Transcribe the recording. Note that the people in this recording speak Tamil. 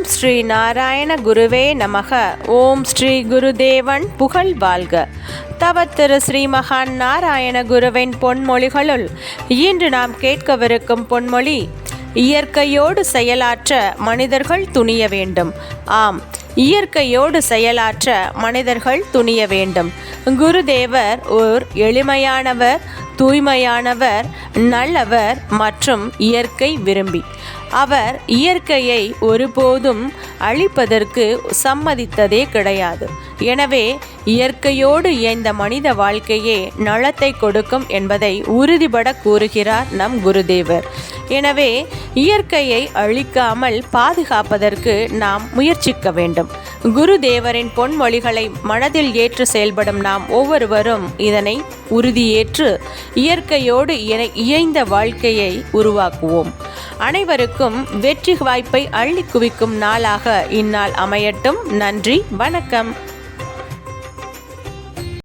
ஓம் ஸ்ரீ நாராயண குருவே நமக. ஓம் ஸ்ரீ குருதேவன் புகழ் வாழ்க. தவ திரு ஸ்ரீ மகான் நாராயண குருவின் பொன்மொழிகளுள் இன்று நாம் கேட்கவிருக்கும் பொன்மொழி இயற்கையோடு செயலாற்ற மனிதர்கள் துணிய வேண்டும். ஆம் இயற்கையோடு செயலாற்ற மனிதர்கள் துணிய வேண்டும். குருதேவர் ஓர் எளிமையானவர் தூய்மையானவர் நல்லவர் மற்றும் இயற்கை விரும்பி. அவர் இயற்கையை ஒருபோதும் அழிப்பதற்கு சம்மதித்ததே கிடையாது. எனவே இயற்கையோடு இயைந்த மனித வாழ்க்கையே நலத்தை கொடுக்கும் என்பதை உறுதிபட கூறுகிறார் நம் குருதேவர். எனவே இயற்கையை அழிக்காமல் பாதுகாப்பதற்கு நாம் முயற்சிக்க வேண்டும். குருதேவரின் பொன்மொழிகளை மனதில் ஏற்று செயல்படும் நாம் ஒவ்வொருவரும் இதனை உறுதியேற்று இயற்கையோடு இணை- இயைந்த வாழ்க்கையை உருவாக்குவோம். அனைவருக்கும் வெற்றி வாய்ப்பை அள்ளி குவிக்கும் நாளாக இந்நாள் அமையட்டும். நன்றி வணக்கம்.